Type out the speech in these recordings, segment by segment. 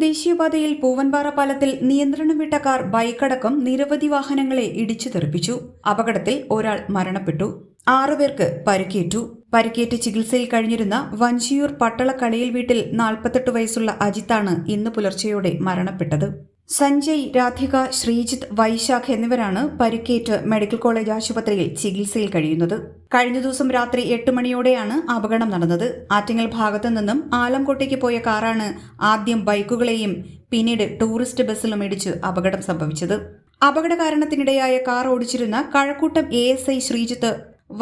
ദേശീയപാതയിൽ പൂവൻപാറ പാലത്തിൽ നിയന്ത്രണം വിട്ട കാർ ബൈക്കടക്കം നിരവധി വാഹനങ്ങളെ ഇടിച്ചു തെറിപ്പിച്ചു. അപകടത്തിൽ ഒരാൾ മരണപ്പെട്ടു. ആറുപേർക്ക് പരിക്കേറ്റു. പരിക്കേറ്റ് ചികിത്സയിൽ കഴിഞ്ഞിരുന്ന വഞ്ചിയൂർ പട്ടളക്കടയിൽ വീട്ടിൽ നാൽപ്പത്തെട്ട് വയസ്സുള്ള അജിത്താണ് ഇന്ന് പുലർച്ചെയോടെ മരണപ്പെട്ടത്. സഞ്ജയ് രാധിക ശ്രീജിത്ത് വൈശാഖ് എന്നിവരാണ് പരിക്കേറ്റ് മെഡിക്കൽ കോളേജ് ആശുപത്രിയിൽ ചികിത്സയിൽ കഴിയുന്നത്. കഴിഞ്ഞ ദിവസം രാത്രി എട്ട് മണിയോടെയാണ് അപകടം നടന്നത്. ആറ്റിങ്ങൽ ഭാഗത്തു നിന്നും ആലംകോട്ടേക്ക് പോയ കാറാണ് ആദ്യം ബൈക്കുകളെയും പിന്നീട് ടൂറിസ്റ്റ് ബസ്സിലും ഇടിച്ച് അപകടം സംഭവിച്ചത്. അപകട കാരണത്തിനിടയായ കാർ ഓടിച്ചിരുന്ന Kazhakkoottam A S I Sreejith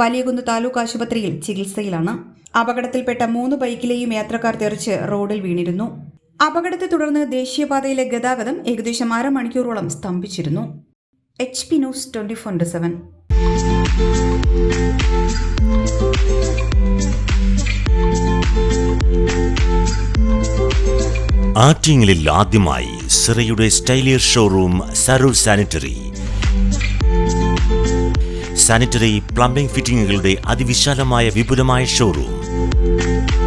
Valiyakunnu taluk ആശുപത്രിയിൽ ചികിത്സയിലാണ്. അപകടത്തിൽപ്പെട്ട മൂന്ന് ബൈക്കിലെയും യാത്രക്കാർ തെറിച്ച് റോഡിൽ വീണിരുന്നു. അപകടത്തെ തുടർന്ന് ദേശീയപാതയിലെ ഗതാഗതം ഏകദേശം അരമണിക്കൂറോളം സ്തംഭിച്ചിരുന്നു. H P news twenty four seven. ആറ്റിങ്ങലിൽ ആദ്യമായി സിറയുടെ സ്റ്റൈലിയർ ഷോറൂം സരൂർ സാനിറ്ററി. സാനിറ്ററി പ്ലംബിംഗ് ഫിറ്റിംഗുകളുടെ അതിവിശാലമായ വിപുലമായ showroom.